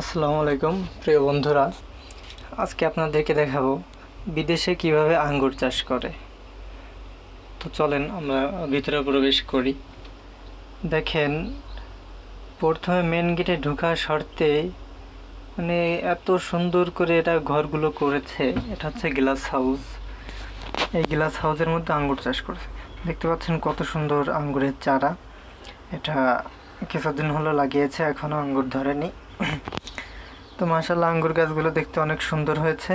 আসসালামু আলাইকুম, প্রিয় বন্ধুরা। আজকে আপনাদেরকে দেখাবো বিদেশে কীভাবে আঙ্গুর চাষ করে। তো চলেন আমরা ভিতরে প্রবেশ করি। দেখেন, প্রথমে মেন গেটে ঢোকার শর্তে মানে এত সুন্দর করে এটা ঘরগুলো করেছে, এটা হচ্ছে গ্লাস হাউস এই গ্লাস হাউসের মধ্যে আঙ্গুর চাষ করেছে। দেখতে পাচ্ছেন কত সুন্দর আঙ্গুরের চারা। এটা কিছুদিন হলো লাগিয়েছে এখনও আঙ্গুর ধরেনি। তো মাশাল্লাহ আঙ্গুর গাছগুলো দেখতে অনেক সুন্দর হয়েছে।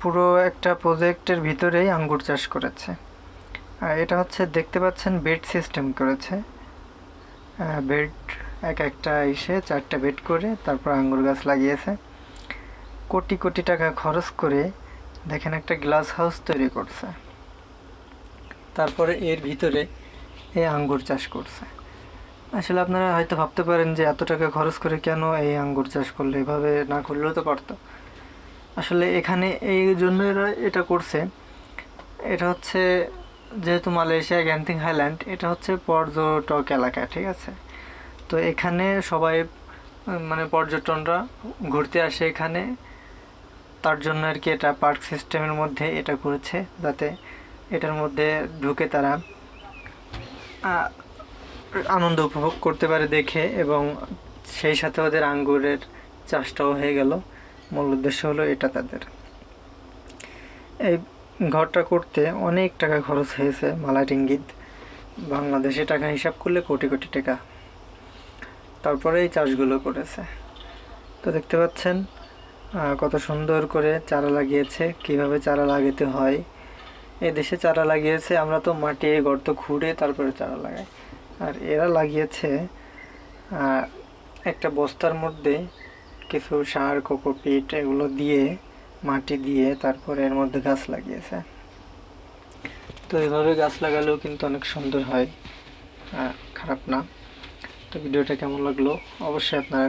পুরো একটা প্রজেক্টের ভিতরেই আঙ্গুর চাষ করেছে। আর এটা হচ্ছে, দেখতে পাচ্ছেন, বেড সিস্টেম করেছে। বেড, এক একটা এসে চারটা বেড করে তারপর আঙ্গুর গাছ লাগিয়েছে। কোটি কোটি টাকা খরচ করে দেখেন একটা গ্লাস হাউস তৈরি করছে। তারপরে এর ভিতরে এই আঙ্গুর চাষ করছে। আসলে আপনারা হয়তো ভাবতে পারেন যে এত টাকা খরচ করে কেন এই আঙ্গুর চাষ করলে? এভাবে না করলেও তো পারতো। আসলে এখানে এই জন্য এরা এটা করছে। এটা হচ্ছে যেহেতু মালয়েশিয়া গ্যান্থিং হাইল্যান্ড, এটা হচ্ছে পর্যটক এলাকা, ঠিক আছে? তো এখানে সবাই মানে পর্যটনরা ঘুরতে আসে এখানে। তার জন্য আর কি এটা পার্ক সিস্টেমের মধ্যে এটা করেছে, যাতে এটার মধ্যে ঢুকে তারা। আনন্দ উপভোগ করতে পারে দেখে এবং সেই সাথে ওদের আঙ্গুরের চাষটাও হয়ে গেল। মূল উদ্দেশ্য হলো এটা তাদের। এই ঘরটা করতে অনেক টাকা খরচ হয়েছে মালাই রিঙ্গিত বাংলাদেশে টাকা হিসাব করলে কোটি কোটি টাকা। তারপরে এই চাষগুলো করেছে। তো দেখতে পাচ্ছেন কত সুন্দর করে চারা লাগিয়েছে, কীভাবে চারা লাগাতে হয়। এ দেশে চারা লাগিয়েছে, আমরা তো মাটি, গর্ত খুঁড়ে তারপরে চারা লাগাই। আর এরা লাগিয়েছে একটা বস্তার মধ্যে কিছু সার, কোকোপিট এগুলো দিয়ে, মাটি দিয়ে তারপরে এর মধ্যে গাছ লাগিয়েছে। তো এভাবে গাছ লাগালেও কিন্তু অনেক সুন্দর হয় খারাপ না। তো ভিডিওটা কেমন লাগল? অবশ্যই আপনারা